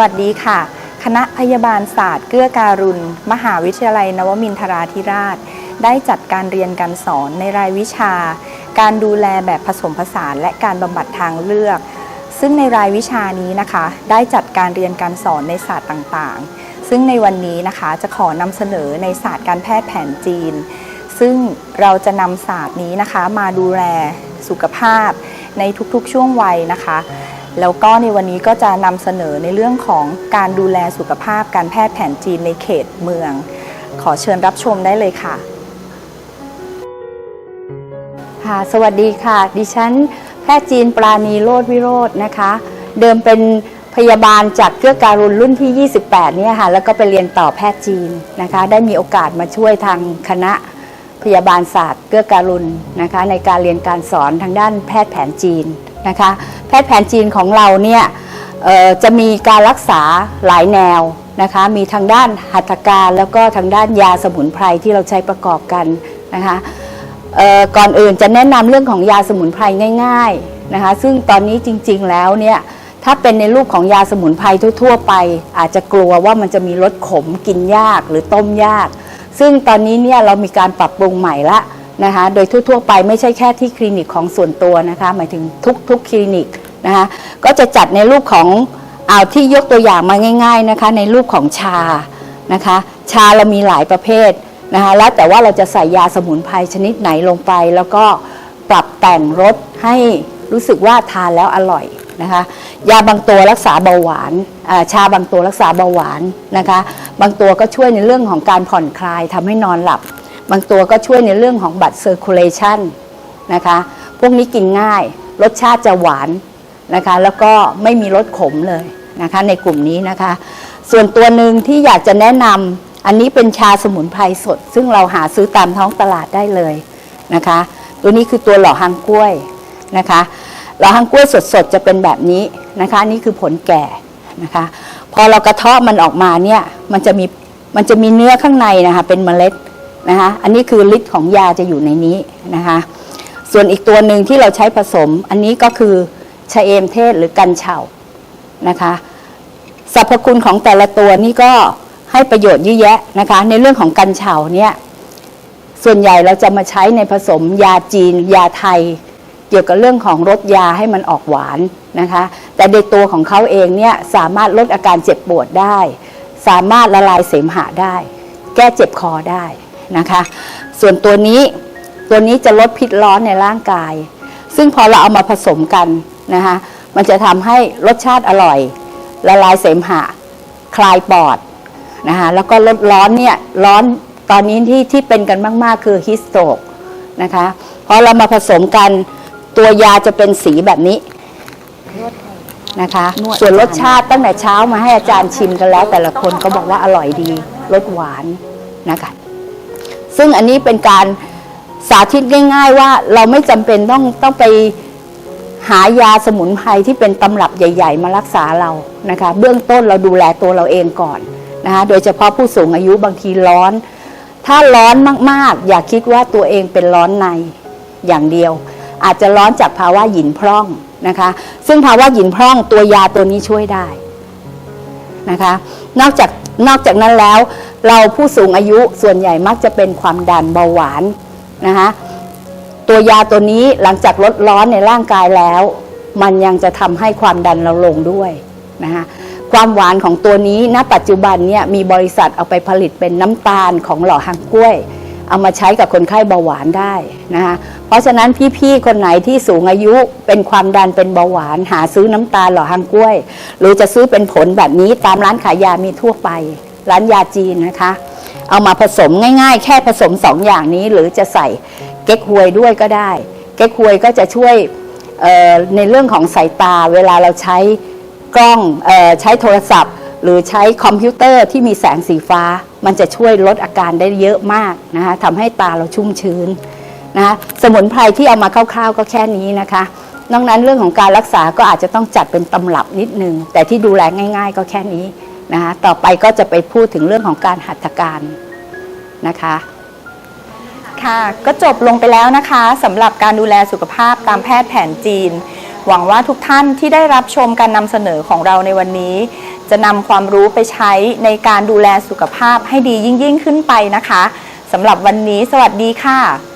วัสดีค่ะ คณะพยาบาลศาสตร์เกื้อการุณ มหาวิทยาลัย นวมินทราธิราช ได้จัดการเรียนการสอนในรายวิชา การดูแลแบบผสมผสานและการบำบัดทางเลือก ซึ่งในรายวิชานี้นะคะ ได้จัดการเรียนการสอนในศาสตร์ต่างๆ ซึ่งในวันนี้นะคะจะขอนำเสนอในศาสตร์การแพทย์แผนจีน ซึ่งเราจะนำศาสตร์นี้นะคะมาดูแลสุขภาพในทุกๆ ช่วงวัยนะคะ แล้วก็ในวันนี้ก็จะนำเสนอในเรื่องของการดูแลสุขภาพการแพทย์แผนจีนในเขตเมือง ขอเชิญรับชมได้เลยค่ะค่ะ สวัสดีค่ะ ดิฉันแพทย์จีนปราณีโรธวิโรจน์นะคะ เดิมเป็นพยาบาลจากเกื้อการุณรุ่นที่ 28 เนี่ยค่ะ แล้วก็ไปเรียนต่อแพทย์จีนนะคะ ได้มีโอกาสมาช่วยทางคณะพยาบาลศาสตร์เกื้อการุณนะคะ ในการเรียนการสอนทางด้านแพทย์แผนจีน นะคะ แพทย์แผนจีนของเราเนี่ยจะมีการรักษาหลายแนวนะคะ มีทางด้านหัตถการแล้วก็ทางด้านยาสมุนไพรที่เราใช้ประกอบกันนะคะก่อนอื่นจะแนะนำเรื่องของยาสมุนไพรง่าย ๆนะคะ ซึ่งตอนนี้จริงๆแล้วเนี่ยถ้าเป็นในรูปของยาสมุนไพรทั่ว ๆ ไป อาจจะกลัวว่ามันจะมีรสขมกินยากหรือต้มยาก ซึ่งตอนนี้เนี่ยเรามีการปรับปรุงใหม่ละ นะคะโดยทั่วๆไปไม่ใช่แค่ที่คลินิกของส่วนตัวนะคะหมายถึงทุกๆคลินิกนะคะก็จะจัดในรูปของเอาที่ยกตัวอย่างมาง่าย ๆนะคะ ในรูปของชานะคะ ชาเรามีหลายประเภทนะคะแล้วแต่ว่าเราจะใส่ยาสมุนไพรชนิดไหนลงไป แล้วก็ปรับแต่งรสให้รู้สึกว่าทานแล้วอร่อยนะคะ ยาบางตัวรักษาเบาหวานชาบางตัวรักษาเบาหวานนะคะ บางตัวก็ช่วยในเรื่องของการผ่อนคลายทำให้นอนหลับ บางตัวก็ช่วยในเรื่องของบัตรเซอร์คูลเลชันนะคะ พวกนี้กินง่าย รสชาติจะหวานนะคะ แล้วก็ไม่มีรสขมเลยนะคะ ในกลุ่มนี้นะคะ ส่วนตัวหนึ่งที่อยากจะแนะนำอันนี้เป็นชาสมุนไพรสด ซึ่งเราหาซื้อตามท้องตลาดได้เลยนะคะ ตัวนี้คือตัวหล่อหางกล้วยนะคะหล่อหางกล้วยสดๆจะเป็นแบบนี้นะคะนนี่คือผลแก่นะคะ พอเรากระเทาะมันออกมาเนี่ยมันจะมีมันจะมีเนื้อข้างในนะคะเป็นเมล็ด นะคะอันนี้คือฤทธิ์ของยาจะอยู่ในนี้นะคะส่วนอีกตัวหนึ่งที่เราใช้ผสม อันนี้ก็คือชะเอมเทศหรือกันเฉานะคะสรรพคุณของแต่ละตัวนี่ก็ให้ประโยชน์เยอะแยะนะคะในเรื่องของกัญเฉาเนี่ยส่วนใหญ่เราจะมาใช้ในผสมยาจีน ยาไทย เกี่ยวกับเรื่องของรสยาให้มันออกหวานนะคะแต่ในตัวของเขาเองเนี่ยสามารถลดอาการเจ็บปวดได้ สามารถละลายเสมหะได้ แก้เจ็บคอได้ นะคะ ส่วนตัวนี้ตัวนี้จะลดพิษร้อนในร่างกาย ซึ่งพอเราเอามาผสมกันนะคะมันจะทำให้รสชาติอร่อย ละลายเสมหะ คลายปอดนะคะแล้วก็ลดร้อนเนี่ยร้อนตอนนี้ที่ที่เป็นกันมากๆ คือฮิสโตกนะคะพอเรามาผสมกันตัวยาจะเป็นสีแบบนี้นะคะนวดส่วนรสชาติตั้งแต่เช้ามาให้อาจารย์ชิมกันแล้ว แต่ละคนก็บอกว่าอร่อยดีรสหวานนะคะ ซึ่งอันนี้เป็นการสาธิตง่าย ๆ ว่าเราไม่จำเป็นต้องต้องไปหายาสมุนไพรที่เป็นตำรับใหญ่ ๆ มารักษาเรานะคะ เบื้องต้นเราดูแลตัวเราเองก่อนนะคะโดยเฉพาะผู้สูงอายุบางทีร้อน ถ้าร้อนมากๆ อย่าคิดว่าตัวเองเป็นร้อนในอย่างเดียว อาจจะร้อนจากภาวะหยินพร่องนะคะ ซึ่งภาวะหยินพร่องตัวยาตัวนี้ช่วยได้นะคะ นอกจากนอกจากนั้นแล้ว เราผู้สูงอายุส่วนใหญ่มักจะเป็นความดันเบาหวานนะคะตัวยาตัวนี้หลังจากลดร้อนในร่างกายแล้ว มันยังจะทำให้ความดันเราลงด้วยนะคะความหวานของตัวนี้ณปัจจุบันเนี่ยมีบริษัทเอาไปผลิตเป็นน้ำตาลของหล่อหางกล้วย เอามาใช้กับคนไข้เบาหวานได้นะคะเพราะฉะนั้นพี่ๆคนไหนที่สูงอายุเป็นความดันเป็นเบาหวาน หาซื้อน้ำตาลหล่อหางกล้วย หรือจะซื้อเป็นผลแบบนี้ตามร้านขายยามีทั่วไป ร้านยาจีนนะคะ เอามาผสมง่ายๆ แค่ผสมสองอย่างนี้ หรือจะใส่เก๊กฮวยด้วยก็ได้ เก๊กฮวยก็จะช่วยในเรื่องของสายตาเวลาเราใช้กล้องออใช้โทรศัพท์ หรือใช้คอมพิวเตอร์ที่มีแสงสีฟ้า มันจะช่วยลดอาการได้เยอะมากนะคะทำให้ตาเราชุ่มชื้นนะคะสมุนไพรที่เอามาคร่าวๆ ก็แค่นี้นะคะนอกนั้นเรื่องของการรักษาก็อาจจะต้องจัดเป็นตำรับนิดนึง แต่ที่ดูแลง่าย ๆ ก็แค่นี้ นะคะต่อไปก็จะไปพูดถึงเรื่องของการหัตถการนะคะ ค่ะ ก็จบลงไปแล้วนะคะสำหรับการดูแลสุขภาพตามแพทย์แผนจีน หวังว่าทุกท่านที่ได้รับชมการนำเสนอของเราในวันนี้ จะนำความรู้ไปใช้ในการดูแลสุขภาพให้ดียิ่งยิ่งขึ้นไปนะคะสำหรับวันนี้ สวัสดีค่ะ